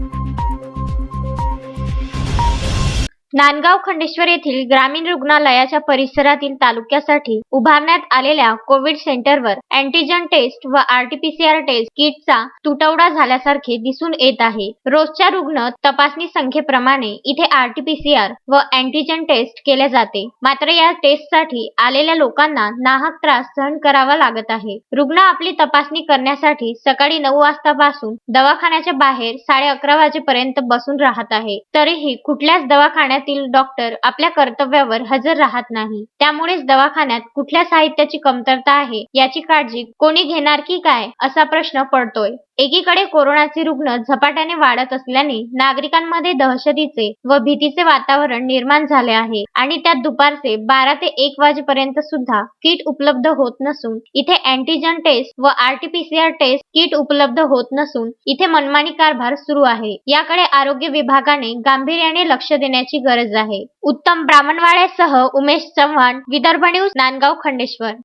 thank you Nandgaon Khandeshwar येथील ग्रामीण रुग्णालयाच्या परिसरातील तालुक्यासाठी उभारण्यात आलेल्या कोविड सेंटरवर अँटीजन टेस्ट व आरटीपीसीआर टेस्ट किटचा तुटवडा झाल्यासारखे दिसून येत आहे. रोजच्या रुग्ण तपासणी संख्येप्रमाणे इथे आरटीपीसीआर व अँटीजन टेस्ट केल्या जाते. मात्र या टेस्टसाठी आलेल्या लोकांना नाहक त्रास सहन करावा लागत आहे. रुग्ण आपली तपासणी करण्यासाठी सकाळी नऊ वाजतापासून दवाखान्याच्या बाहेर साडे अकरा वाजेपर्यंत बसून राहत आहे. तरीही कुठल्याच दवाखान्यात दवाखान्यातील डॉक्टर आपल्या कर्तव्यावर हजर राहत नाही. त्यामुळेच दवाखान्यात कुठल्या साहित्याची कमतरता आहे याची काळजी कोणी घेणार की काय असा प्रश्न पडतोय. एकीकडे कोरोनाचे रुग्ण झपाट्याने वाढत असल्याने नागरिकांमध्ये दहशतीचे व भीतीचे वातावरण निर्माण झाले आहे आणि त्यात दुपारचे बारा ते एक वाजेपर्यंत सुद्धा किट उपलब्ध होत नसून इथे अँटीजन टेस्ट व आरटीपीसीआर टेस्ट किट उपलब्ध होत नसून इथे मनमानी कारभार सुरू आहे. याकडे आरोग्य विभागाने गांभीर्याने लक्ष देण्याची गरज आहे. उत्तम ब्राह्मणवाड्यासह उमेश चव्हाण विदर्भ न्यूज नांदगाव खंडेश्वर.